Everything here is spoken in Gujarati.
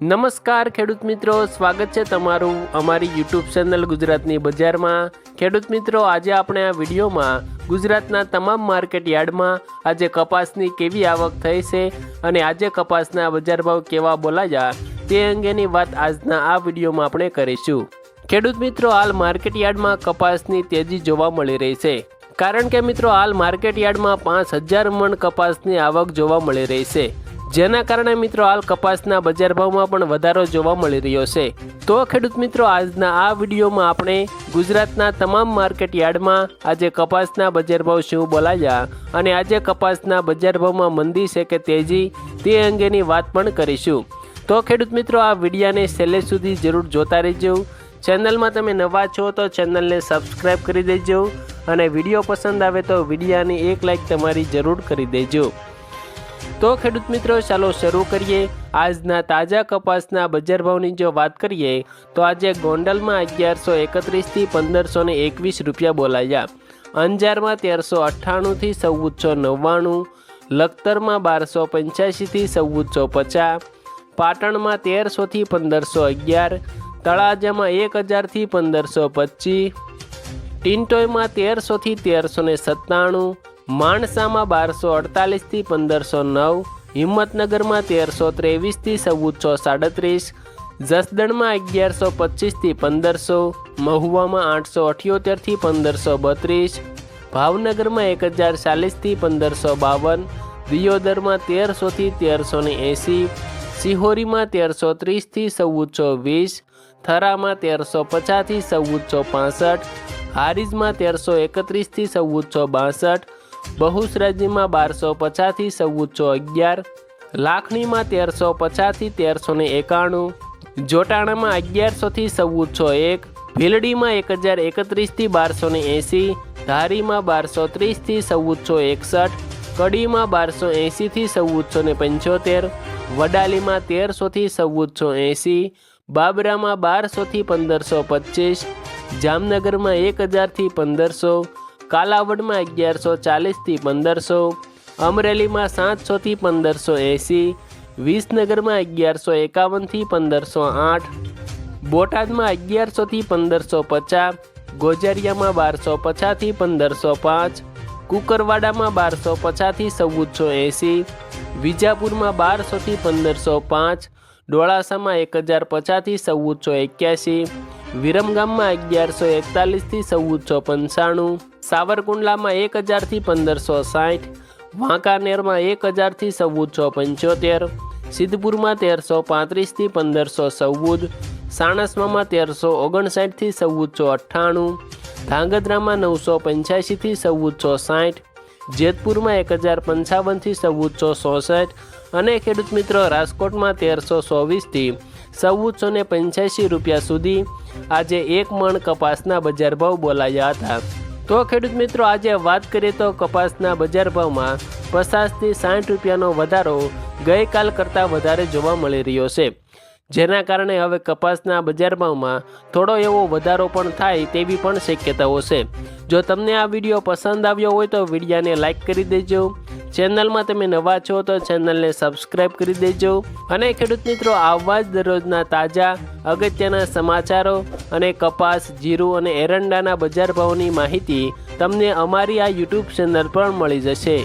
નમસ્કાર ખેડૂત મિત્રો, સ્વાગત છે તમારું અમારી યુટ્યુબ ચેનલ ગુજરાતની બજારમાં. ખેડૂત મિત્રો, આજે આપણે આ વિડીયોમાં ગુજરાતના તમામ માર્કેટ યાર્ડમાં આજે કપાસની કેવી આવક થઈ છે અને આજે કપાસના બજાર ભાવ કેવા બોલાયા તે અંગેની વાત આજના આ વિડીયોમાં આપણે કરીશું. ખેડૂત મિત્રો, હાલ માર્કેટ યાર્ડમાં કપાસની તેજી જોવા મળી રહી છે. કારણ કે મિત્રો, હાલ માર્કેટ યાર્ડમાં પાંચ હજાર મણ કપાસની આવક જોવા મળી રહી છે. જેના કારણે મિત્રો હાલ કપાસના બજાર ભાવમાં પણ વધારો જોવા મળી રહ્યો છે. તો ખેડૂત મિત્રો, આજના આ વિડીયોમાં આપણે ગુજરાતના તમામ માર્કેટ યાર્ડમાં આજે કપાસના બજાર ભાવ શું બોલાયા અને આજે કપાસના બજાર ભાવમાં મંદી છે કે તેજી તે અંગેની વાત પણ કરીશું. તો ખેડૂત મિત્રો, આ વિડીયાને છેલ્લે સુધી જરૂર જોતા રહેજો. ચેનલમાં તમે નવા છો તો ચેનલને સબસ્ક્રાઈબ કરી દેજો અને વીડિયો પસંદ આવે તો વિડીયાની એક લાઇક તમારી જરૂર કરી દેજો. તો ખેડૂત મિત્રો, ચાલો શરૂ કરીએ. આજના તાજા કપાસના બજાર ભાવની જો વાત કરીએ, તો આજે ગોંડલમાં અગિયારસો એકત્રીસથી પંદરસો ને એકવીસ રૂપિયા બોલાયા. અંજારમાં તેરસો અઠ્ઠાણુંથી ચૌદસો નવ્વાણું, લખતરમાં બારસો પંચ્યાસીથી ચૌદસો પચાસ, પાટણમાં તેરસોથી પંદરસો અગિયાર, તળાજામાં એક હજારથી પંદરસો પચીસ ટિન્ટોયમાં તેરસોથી તેરસો ને સત્તાણું માણસામાં બારસો અડતાલીસથી પંદરસો નવ, હિંમતનગરમાં તેરસો ત્રેવીસથી ચૌદસો સાડત્રીસ, જસદણમાં અગિયારસો પચીસથી પંદરસો, મહુવામાં આઠસો અઠ્યોતેરથી પંદરસો બત્રીસ, ભાવનગરમાં એક હજાર ચાલીસથી પંદરસો બાવન, દિયોદરમાં તેરસોથી તેરસો ને એંસી, સિહોરીમાં તેરસો ત્રીસથી ચૌદસો વીસ, થરામાં તેરસો પચાસથી ચૌદસો પાસઠ, હારીજમાં તેરસો એકત્રીસથી ચૌદસો બાસઠ બહુસરાજીમાં બારસો પચાસથી ચૌદસો અગિયાર, લાખણીમાં તેરસો પચાસથી તેરસો ને એકાણું, જોટાણામાં અગિયારસોથી ચૌદસો એક, ભીલડીમાં એક હજાર એકત્રીસથી બારસો ને એંસી, ધારીમાં બારસો ત્રીસથી ચૌદસો એકસઠ, કડીમાં બારસો એંસીથી ચૌદસો ને પંચોતેર, વડાલીમાં તેરસોથી ચૌદસો એંસી, બાબરામાં બારસોથી પંદરસો પચીસ, જામનગરમાં એક હજારથી પંદરસો કાલાવડમાં અગિયારસો ચાલીસથી પંદરસો, અમરેલીમાં સાતસોથી પંદરસો એંસી, વિસનગરમાં અગિયારસો એકાવનથી પંદરસો આઠ, બોટાદમાં અગિયારસોથી પંદરસો પચાસ, ગોજરિયામાં બારસો પચાસથી પંદરસો પાંચ, કુકરવાડામાં બારસો પચાસથી ચૌદસો એંસી, વિજાપુરમાં બારસોથી પંદરસો પાંચ, ડોળાસામાં એક હજાર પચાસથી ચૌદસો એક્યાસી, વિરમગામમાં અગિયારસો એકતાલીસથી ચૌદસો પંચાણું સાવરકુંડલામાં એક હજારથી પંદરસો સાઠ, વાંકાનેરમાં એક હજારથી ચૌદસો પંચોતેર, સિદ્ધપુરમાં તેરસો પાંત્રીસથી પંદરસો ચૌદ સાણસમામાં તેરસો ઓગણસાઠથી ચૌદસો અઠ્ઠાણું, ધાંગધ્રામાં નવસો પંચ્યાસીથી ચૌદસો સાઠ, જેતપુરમાં એક હજાર પંચાવનથી ચૌદસો ચોસઠ અને ખેડૂત મિત્રો રાજકોટમાં તેરસો ચોવીસથી ચૌદસો ને પંચ્યાસી રૂપિયા સુધી આજે એક મણ કપાસના બજાર ભાવ બોલાયા હતા. તો ખેડૂત મિત્રો, આજે વાત કરીએ તો કપાસના બજાર ભાવમાં પચાસથી સાઠ રૂપિયાનો વધારો ગઈકાલ કરતાં વધારે જોવા મળી રહ્યો છે. જેના કારણે હવે કપાસના બજાર ભાવમાં થોડો એવો વધારો પણ થાય તેવી પણ શક્યતાઓ છે. જો તમને આ વીડિયો પસંદ આવ્યો હોય તો વિડીયાને લાઇક કરી દેજો. ચેનલમાં તમે નવા છો તો ચેનલને સબસ્ક્રાઈબ કરી દેજો અને ખેડૂત મિત્રો આવા જ દરરોજના તાજા, અગત્યના સમાચારો અને કપાસ, જીરું અને એરંડાના બજાર ભાવની માહિતી તમને અમારી આ યુટ્યુબ ચેનલ પર મળી જશે.